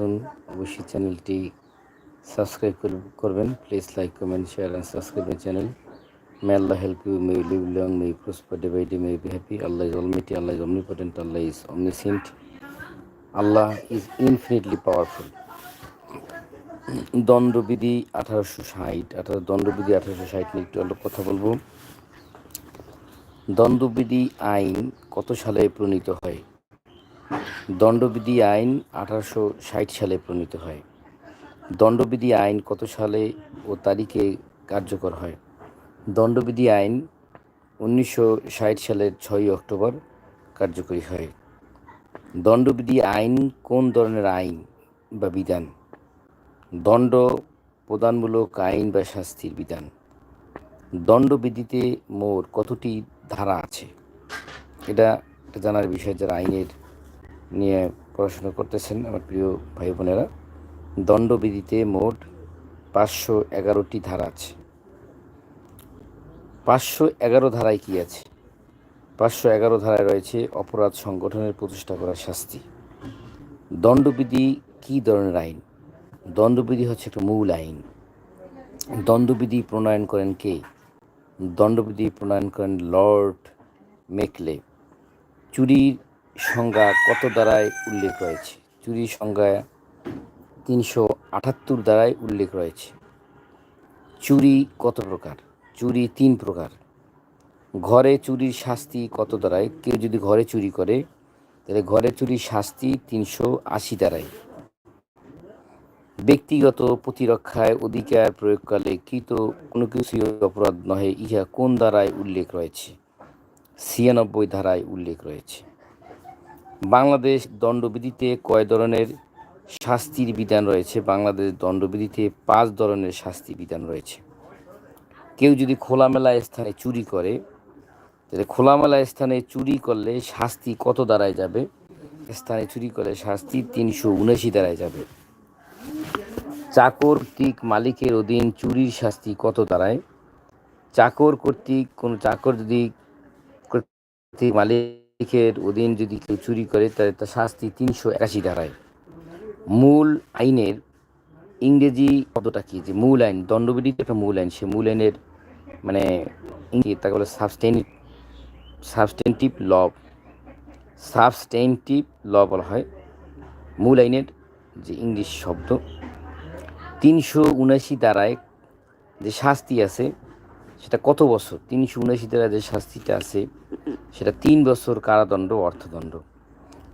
নতুন, অবশ্যই চ্যানেলটি সাবস্ক্রাইব করবেন। Please like comment share and subscribe my channel may Allah help you may live long may prosper day by day may be happy Allah is almighty Allah is omnipotent Allah is omniscient Allah is infinitely powerful দণ্ডবিধি আঠারোশো ষাট আঠারো দণ্ডবিধি আঠারোশো ষাট নিয়ে একটু অল্প কথা বলব। দণ্ডবিধি আইন কত সালে প্রণীত হয়? দণ্ডবিধি আইন আঠারোশো ষাট সালে প্রণীত হয়। দণ্ডবিধি আইন কত সালে ও তারিখে কার্যকর হয়? দণ্ডবিধি আইন উনিশশো ষাট সালের ছয়ই অক্টোবর কার্যকরী হয়। দণ্ডবিধি আইন কোন ধরনের আইন বা বিধান? দণ্ড প্রদানমূলক আইন বা শাস্তির বিধান। দণ্ডবিধিতে মোট কতটি ধারা আছে? এটা জানার বিষয়, যারা আইনের নিয়ে পড়াশোনা করতেছেন আমার প্রিয় ভাই বোনেরা। দণ্ডবিধিতে মোট পাঁচশো এগারোটি ধারা আছে। পাঁচশো এগারো ধারায় কি আছে? পাঁচশো এগারো ধারায় রয়েছে অপরাধ সংগঠনের প্রতিষ্ঠা করার শাস্তি। দণ্ডবিধি কী ধরনের আইন? দণ্ডবিধি হচ্ছে একটা মূল আইন। দণ্ডবিধি প্রণয়ন করেন কে? দণ্ডবিধি প্রণয়ন করেন লর্ড মেকলে। চুরির সংজ্ঞা কত দ্বারায় উল্লেখ রয়েছে? চুরির সংজ্ঞা তিনশো আটাত্তর দ্বারায় উল্লেখ রয়েছে। চুরি কত প্রকার? চুরি তিন প্রকার। ঘরে চুরির শাস্তি কত দ্বারায় কেউ যদি ঘরে চুরি করে, তাহলে ঘরে চুরির শাস্তি তিনশো আশি দ্বারায় ব্যক্তিগত প্রতিরক্ষায় অধিকার প্রয়োগকালে কৃত কোনো কিছুই অপরাধ নহে, ইহা কোন ধারায় উল্লেখ রয়েছে? ছিয়ানব্বই ধারায় উল্লেখ রয়েছে। বাংলাদেশ দণ্ডবিধিতে কয় ধরনের শাস্তির বিধান রয়েছে? বাংলাদেশ দণ্ডবিধিতে পাঁচ ধরনের শাস্তি বিধান রয়েছে। কেউ যদি খোলামেলা স্থানে চুরি করে, তাহলে খোলামেলা স্থানে চুরি করলে শাস্তি কত দাঁড়ায় যাবে? স্থানে চুরি করলে শাস্তি তিনশো উনাশি দাঁড়ায় যাবে। চাকর কর্তৃক মালিকের অধীন চুরির শাস্তি কত দাঁড়ায় চাকর কর্তৃক কোনো চাকর যদি কর্তৃক মালিকের অধীন যদি কেউ চুরি করে, তাহলে তার শাস্তি তিনশো একাশি দাঁড়ায় মূল আইনের ইংরেজি শব্দটা কি? যে মূল আইন দণ্ডবিধি একটা মূল আইন, সে মূল আইনের মানে তাকে বলে সাবস্টেন সাবস্টেন্টিভ ল সাবস্টেন্টিভ ল বলা হয়। মূল আইনের যে ইংলিশ শব্দ, তিনশো উনাশি দ্বারায় যে শাস্তি আছে সেটা কত বছর? তিনশো দ্বারা যে শাস্তিটা আছে, সেটা তিন বছর কারাদণ্ড, অর্থদণ্ড।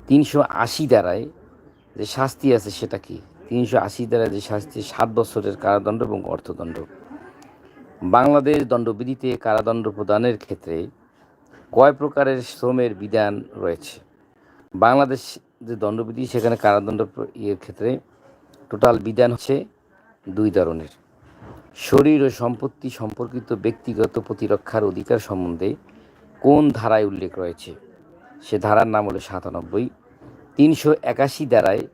তিনশো আশি দ্বারায় যে শাস্তি আছে সেটা কি? তিনশো আশি দ্বারা যে শাস্তি, সাত বছরের কারাদণ্ড এবং অর্থদণ্ড। বাংলাদেশ দণ্ডবিধিতে কারাদণ্ড প্রদানের ক্ষেত্রে কয় প্রকারের শ্রমের বিধান রয়েছে? বাংলাদেশ যে দণ্ডবিধি, সেখানে কারাদণ্ড ইয়ের ক্ষেত্রে টোটাল বিধান হচ্ছে দুই ধরনের। শরীর ও সম্পত্তি সম্পর্কিত ব্যক্তিগত প্রতিরক্ষার অধিকার সম্বন্ধে কোন ধারায় উল্লেখ রয়েছে? সে ধারার নাম হলো সাতানব্বই। তিনশো একাশি দ্বারায়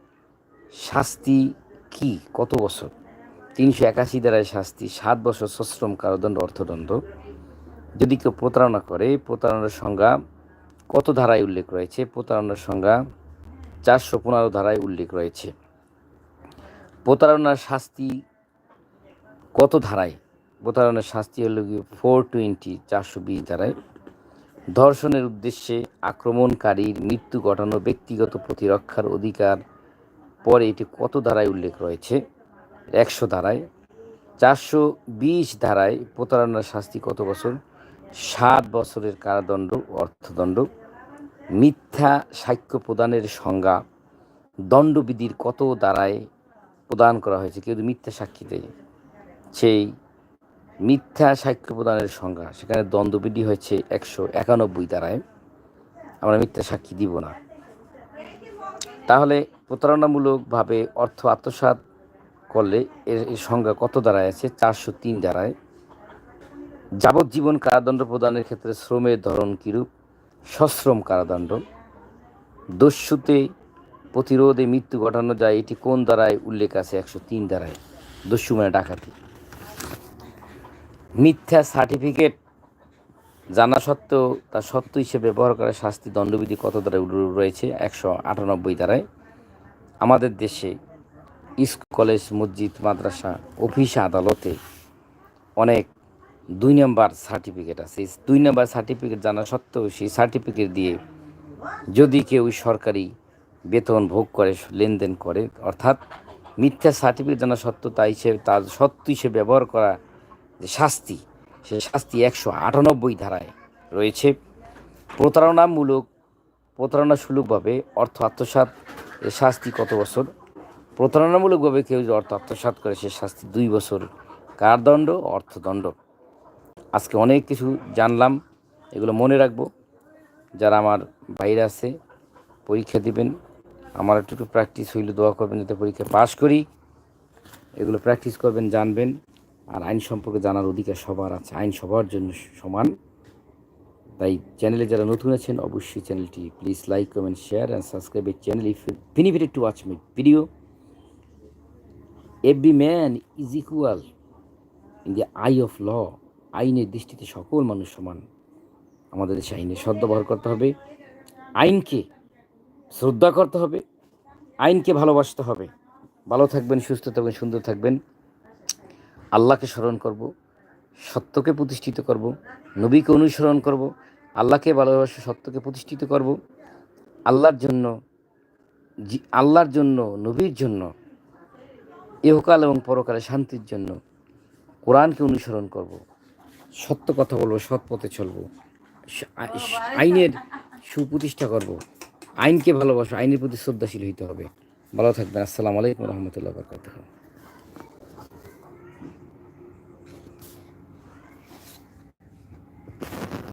শাস্তি কি? কত বছর? তিনশো একাশি দ্বারায় শাস্তি সাত বছর সশ্রম কারাদণ্ড অর্থদণ্ড। যদি কেউ প্রতারণা করে, প্রতারণার সংজ্ঞা কত ধারায় উল্লেখ রয়েছে? প্রতারণার সংজ্ঞা চারশো পনেরো ধারায় উল্লেখ রয়েছে। প্রতারণার শাস্তি কত ধারায়? প্রতারণার শাস্তি হলো গিয়ে ফোর টোয়েন্টি চারশো বিশ ধারায়। ধর্ষণের উদ্দেশ্যে আক্রমণকারীর মৃত্যু ঘটানো ব্যক্তিগত প্রতিরক্ষার অধিকার। পরে এটি কত ধারায় উল্লেখ রয়েছে? একশো ধারায়। চারশো বিশ ধারায় প্রতারণার শাস্তি কত বছর? সাত বছরের কারাদণ্ড, অর্থদণ্ড। মিথ্যা সাক্ষ্য প্রদানের সংজ্ঞা। দণ্ডবিধির কত দ্বারায় প্রদান করা হয়েছে? কেউ মিথ্যা সাক্ষী দেয়। সেই মিথ্যা সাক্ষ্য প্রদানের সংজ্ঞা। সেখানে দ্বন্দ্ববিধি হয়েছে একশো একানব্বই দ্বারায়। আমরা মিথ্যা সাক্ষী দিব না। তাহলে প্রতারণামূলকভাবে অর্থ আত্মসাত করলে এর সংজ্ঞা কত দ্বারায় আছে? চারশো তিন দ্বারায়। যাবজ্জীবন কারাদণ্ড প্রদানের ক্ষেত্রে শ্রমের ধরন কিরূপ? সশ্রম কারাদণ্ড। দস্যুতে প্রতিরোধে মৃত্যু ঘটানো যায়, এটি কোন দ্বারায়? উল্লেখ আছে একশো তিন দ্বারায়। দস্যু মানে ডাকাতি। মিথ্যা সার্টিফিকেট জানা সত্ত্বেও তার সত্য হিসেবে ব্যবহার করে শাস্তি দণ্ডবিধি কত দ্বারায় রয়েছে? একশো আটানব্বই দ্বারায়। আমাদের দেশে স্কুল, কলেজ, মসজিদ, মাদ্রাসা, অফিস, আদালতে অনেক দুই নম্বর সার্টিফিকেট আছে। দুই নম্বর সার্টিফিকেট জানা সত্ত্বেও সেই সার্টিফিকেট দিয়ে যদি কেউ সরকারি বেতন ভোগ করে, লেনদেন করে, অর্থাৎ মিথ্যা সার্টিফিকেট জানা সত্ত্বেও তাই হিসেবে তার সত্যি হিসেবে ব্যবহার করা যে শাস্তি, সে শাস্তি একশো আটানব্বই ধারায় রয়েছে। প্রতারণামূলক প্রতারণা সুলভভাবে অর্থ আত্মসাৎ এর শাস্তি কত বছর? প্রতারণামূলকভাবে কেউ যদি অর্থ আত্মসাৎ করে, সে শাস্তি দুই বছর। কারদণ্ড অর্থদণ্ড আজকে অনেক কিছু জানলাম, এগুলো মনে রাখব। যারা আমার বাইরে আছে, পরীক্ষা দিবেন। আমার একটু একটু প্র্যাকটিস হইলে দোয়া করবেন, যাতে পরীক্ষা পাশ করি। এগুলো প্র্যাকটিস করবেন, জানবেন। আর আইন সম্পর্কে জানার অধিকার সবার আছে, আইন সবার জন্য সমান। তাই চ্যানেলে যারা নতুন আছেন, অবশ্যই চ্যানেলটি please like comment share and subscribe এই channel if benefited to watch my video every man is equal in the eye of law আইনের দৃষ্টিতে সকল মানুষ সমান। আমাদের দেশে আইনের সদ্ব্যবহার করতে হবে। আইনকে শ্রদ্ধা করতে হবে। আইনকে ভালোবাসতে হবে। ভালো থাকবেন, সুস্থ থাকবেন, সুন্দর থাকবেন। আল্লাহকে স্মরণ করব, সত্যকে প্রতিষ্ঠিত করব, নবীকে অনুসরণ করব, আল্লাহকে ভালোবাসে সত্যকে প্রতিষ্ঠিত করব। আল্লাহর জন্য আল্লাহর জন্য, নবীর জন্য, ইহকাল এবং পরকালে শান্তির জন্য কোরআনকে অনুসরণ করব। সত্য কথা বলব, সৎ পথে চলবো। আইনের সুপ্রতিষ্ঠা করব। আইনকে ভালোবাসো, আইনের প্রতি শ্রদ্ধাশীল হইতে হবে। ভালো থাকবেন, আসসালামু আলাইকুম রহমতুল্লাহ বরকাতুহ।